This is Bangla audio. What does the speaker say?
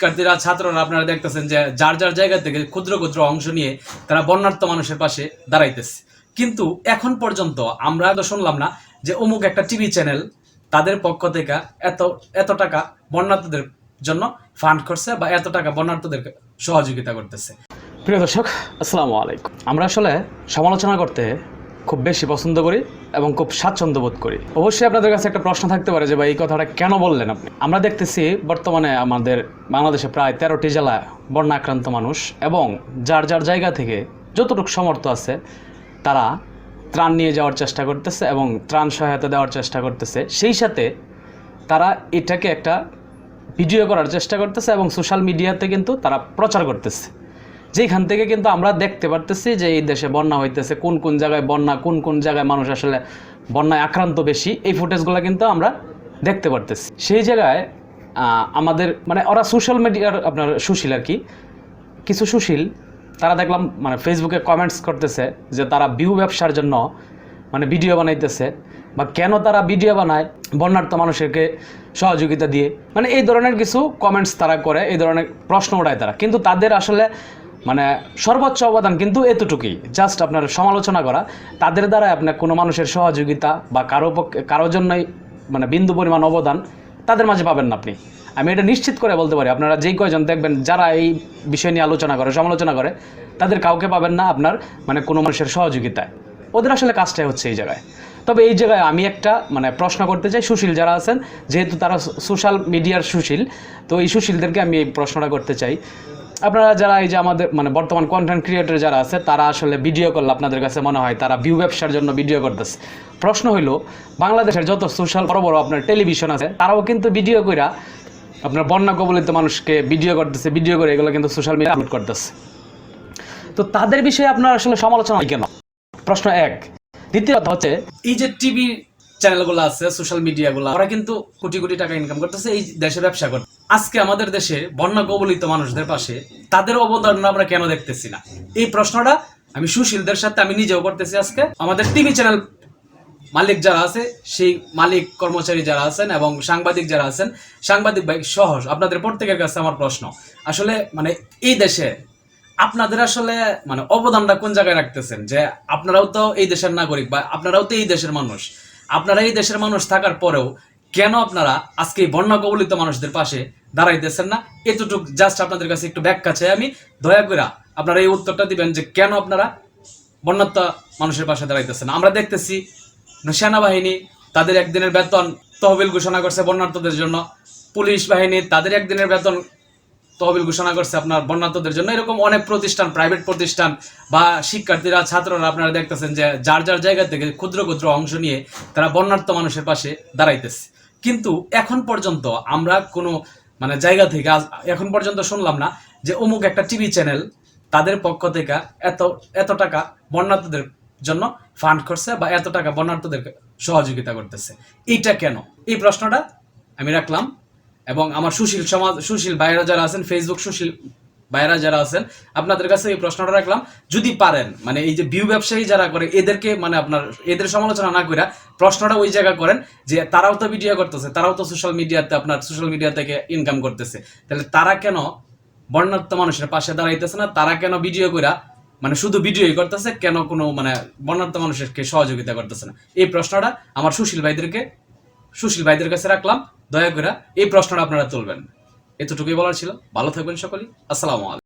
শিক্ষার্থীরা, ছাত্ররা আপনারা দেখতেছেন যে যার যার জায়গা থেকে ক্ষুদ্র ক্ষুদ্র অংশ নিয়ে তারা বন্যার্থ মানুষের পাশে দাঁড়াইতেছে। কিন্তু এখন পর্যন্ত আমরা তো শুনলাম না যে অমুক একটা টিভি চ্যানেল তাদের পক্ষ থেকে এত এত টাকা বন্যার্থদের জন্য ফান্ড করছে বা এত টাকা বন্যার্থদের সহযোগিতা করতেছে। প্রিয় দর্শক, আসসালামু আলাইকুম। আমরা আসলে সমালোচনা করতে খুব বেশি পছন্দ করি এবং খুব স্বাচ্ছন্দ্য বোধ করি। অবশ্যই আপনাদের কাছে একটা প্রশ্ন থাকতে পারে যে, ভাই, এই কথাটা কেন বললেন আপনি? আমরা দেখতেছি বর্তমানে আমাদের বাংলাদেশে প্রায় তেরোটি জেলা বন্যা আক্রান্ত মানুষ এবং যার যার জায়গা থেকে যতটুকু সমর্থ আছে, তারা ত্রাণ নিয়ে যাওয়ার চেষ্টা করতেছে এবং ত্রাণ সহায়তা দেওয়ার চেষ্টা করতেছে। সেই সাথে তারা এটাকে একটা ভিডিও করার চেষ্টা করতেছে এবং সোশ্যাল মিডিয়াতে কিন্তু তারা প্রচার করতেছে। যেখান থেকে কিন্তু আমরা দেখতে পারতেছি যে এই দেশে বন্যা হইতেছে, কোন কোন জায়গায় বন্যা, কোন কোন জায়গায় মানুষ আসলে বন্যায় আক্রান্ত বেশি, এই ফুটেজগুলো কিন্তু আমরা দেখতে পারতেছি। সেই জায়গায় আমাদের মানে ওরা সোশ্যাল মিডিয়ার আপনার সুশীল আর কি। কিছু সুশীল, তারা দেখলাম মানে ফেসবুকে কমেন্টস করতেছে যে তারা ভিউ ব্যবসার জন্য মানে ভিডিও বানাইতেছে, বা কেন তারা ভিডিও বানায় বন্যার্থ মানুষেরকে সহযোগিতা দিয়ে। মানে এই ধরনের কিছু কমেন্টস তারা করে, এই ধরনের প্রশ্ন ওঠায় তারা। কিন্তু তাদের আসলে মানে সর্বোচ্চ অবদান কিন্তু এতটুকুই। জাস্ট আপনার সমালোচনা করা। তাদের দ্বারা আপনার কোনো মানুষের সহযোগিতা বা কারও পক্ষে কারোর জন্যই মানে বিন্দু পরিমাণ অবদান তাদের মাঝে পাবেন না আপনি। আমি এটা নিশ্চিত করে বলতে পারি, আপনারা যেই কয়জন দেখবেন যারা এই বিষয় নিয়ে আলোচনা করে, সমালোচনা করে, তাদের কাউকে পাবেন না আপনার মানে কোনো মানুষের সহযোগিতায়। ওদের আসলে কাজটাই হচ্ছে এই জায়গায়। তবে এই জায়গায় আমি একটা মানে প্রশ্ন করতে চাই, সুশীল যারা আছেন, যেহেতু তারা সোশ্যাল মিডিয়ার সুশীল, তো এই সুশীলদেরকে আমি এই প্রশ্নটা করতে চাই। আপনারা যারা এই যে আমাদের মানে বর্তমান কন্টেন্ট ক্রিয়েটর যারা আছে, তারা আসলে ভিডিও করলে আপনাদের কাছে মনে হয়, তারা ভিউ ব্যবসার জন্য ভিডিও করতেছে। প্রশ্ন হইল, বাংলাদেশের যত সোশ্যাল বড় বড় আপনার টেলিভিশন আছে, তারাও কিন্তু ভিডিও কইরা আপনার বন্যা কবলিত মানুষকে ভিডিও করতেছে ভিডিও করে এগুলো কিন্তু সোশ্যাল মিডিয়া আপলোড করতেছে। তো তাদের বিষয়ে আপনার আসলে সমালোচনা কেন? প্রশ্ন এক। দ্বিতীয় কথা হচ্ছে, এই যে টিভি চ্যানেলগুলো আছে সোশ্যাল মিডিয়াগুলো ওরা কিন্তু কোটি কোটি টাকা ইনকাম করতেছে, এই দেশে ব্যবসা করতে আজকে আমাদের দেশে বন্যা কবলিত মানুষদের পাশে তাদের অবদান আমরা কেন দেখতেছি না? এই প্রশ্নটা আমি সুশীলদের সাথে আমি নিজেও করতেছি আজকে। আমাদের টিভি চ্যানেল মালিক যারা আছে, সেই মালিক কর্মচারী যারা আছেন এবং সাংবাদিক যারা আছেন, সাংবাদিক ভাই সহ আপনাদের প্রত্যেকের কাছে আমার প্রশ্ন। আসলে মানে এই দেশে আপনাদের আসলে মানে অবদানটা কোন জায়গায় রাখতেছেন? যে আপনারাও তো এই দেশের নাগরিক বা আপনারাও তো এই দেশের মানুষ। আপনারা এই দেশের মানুষ থাকার পরেও কেন আপনারা আজকে এই বন্যা কবলিত মানুষদের পাশে দাঁড়াইতেছেন না? এতটুকু জাস্ট আপনাদের কাছে একটু ব্যাখ্যা চাই আমি। দয়া করে আপনারা এই উত্তরটা দিবেন যে কেন আপনারা বন্যাত্ম মানুষের পাশে দাঁড়াইতেছেন। আমরা দেখতেছি সেনাবাহিনী তাদের একদিনের বেতন তহবিল ঘোষণা করছে বন্যার্থদের জন্য। পুলিশ বাহিনী তাদের একদিনের বেতন তহবিল ঘোষণা করছে আপনার বন্যার্থদের জন্য। এরকম অনেক প্রতিষ্ঠান প্রাইভেট প্রতিষ্ঠান বা শিক্ষার্থীরা, ছাত্ররা আপনারা দেখতেছেন যে যার যার জায়গা থেকে ক্ষুদ্র ক্ষুদ্র অংশ নিয়ে তারা বন্যার্থ মানুষের পাশে দাঁড়াইতেছে। কিন্তু এখন পর্যন্ত আমরা কোনো মানে জায়গা থেকে এখন পর্যন্ত শুনলাম না যে অমুক একটা টিভি চ্যানেল তাদের পক্ষ থেকে এত এত টাকা বন্যার্থদের জন্য ফান্ড করছে বা এত টাকা বন্যার্থদের সহযোগিতা করতেছে। এইটা কেন? এই প্রশ্নটা আমি রাখলাম। এবং আমার সুশীল সমাজ, সুশীল ভাইরা যারা আছেন ফেসবুক সুশীল ভাইরা যারা আছেন, আপনাদের কাছে এই প্রশ্নটা রাখলাম, যদি পারেন মানে এই যে ভিউ ব্যবসায়ী যারা করে, এদেরকে মানে আপনার, এদের সমালোচনা না করে প্রশ্নটা ওই জায়গা করেন যে তারাও তো ভিডিও করতেছে, তারাও তো সোশ্যাল মিডিয়াতে আপনার সোশ্যাল মিডিয়া থেকে ইনকাম করতেছে। তাহলে তারা কেন বর্ণাত্ম মানুষের পাশে দাঁড়াইতেছে না? তারা কেন ভিডিও কইরা মানে শুধু ভিডিওই করতেছে, কেন কোনো মানে বর্ণাত্ম মানুষেরকে সহযোগিতা করতেছে না? এই প্রশ্নটা আমার সুশীল ভাইদেরকে সুশীল ভাইদের কাছে রাখলাম। দয়া করে এই প্রশ্নটা আপনারা তুলবেন। এতটুকুই বলার ছিল। ভালো থাকবেন সকলেই। আসসালামু আলাইকুম।